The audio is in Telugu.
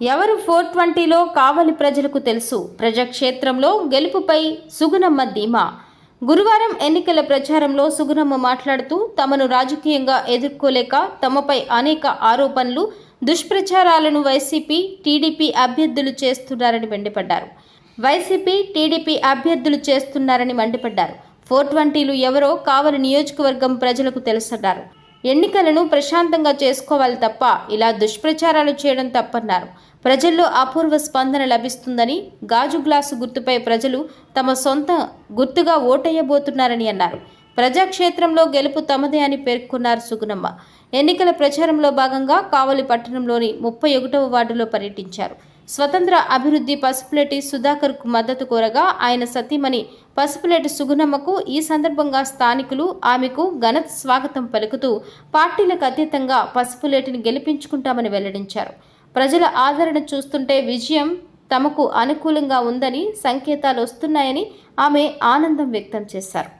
ఎవరు ఫోర్ ట్వంటీలో కావలి ప్రజలకు తెలుసు? ప్రజాక్షేత్రంలో గెలుపుపై సుగుణమ్మ ధీమా. గురువారం ఎన్నికల ప్రచారంలో సుగుణమ్మ మాట్లాడుతూ తమను రాజకీయంగా ఎదుర్కోలేక తమపై అనేక ఆరోపణలు దుష్ప్రచారాలను వైసీపీ టీడీపీ అభ్యర్థులు చేస్తున్నారని మండిపడ్డారు. వైసీపీ టీడీపీ అభ్యర్థులు చేస్తున్నారని మండిపడ్డారు. ఫోర్ ట్వంటీలు ఎవరో కావలి నియోజకవర్గం ప్రజలకు తెలుసన్నారు. ఎన్నికలను ప్రశాంతంగా చేసుకోవాలి తప్ప ఇలా దుష్ప్రచారాలు చేయడం తప్పన్నారు. ప్రజల్లో అపూర్వ స్పందన లభిస్తుందని గాజు గ్లాసు గుర్తుపై ప్రజలు తమ సొంత గుర్తుగా ఓటేయబోతున్నారని అన్నారు. ప్రజాక్షేత్రంలో గెలుపు తమదే అని పేర్కొన్నారు సుగుణమ్మ. ఎన్నికల ప్రచారంలో భాగంగా కావలి పట్టణంలోని ముప్పై ఒకటవ వార్డులో పర్యటించారు. స్వతంత్ర అభివృద్ధి పసుపులేటి సుధాకర్కు మద్దతు కోరగా ఆయన సతీమణి పసుపులేటి సుగుణమ్మకు ఈ సందర్భంగా స్థానికులు ఆమెకు ఘన స్వాగతం పలుకుతూ పార్టీలకు అతీతంగా పసుపులేటిని గెలిపించుకుంటామని వెల్లడించారు. ప్రజల ఆదరణ చూస్తుంటే విజయం తమకు అనుకూలంగా ఉందని సంకేతాలు వస్తున్నాయని ఆమె ఆనందం వ్యక్తం చేశారు.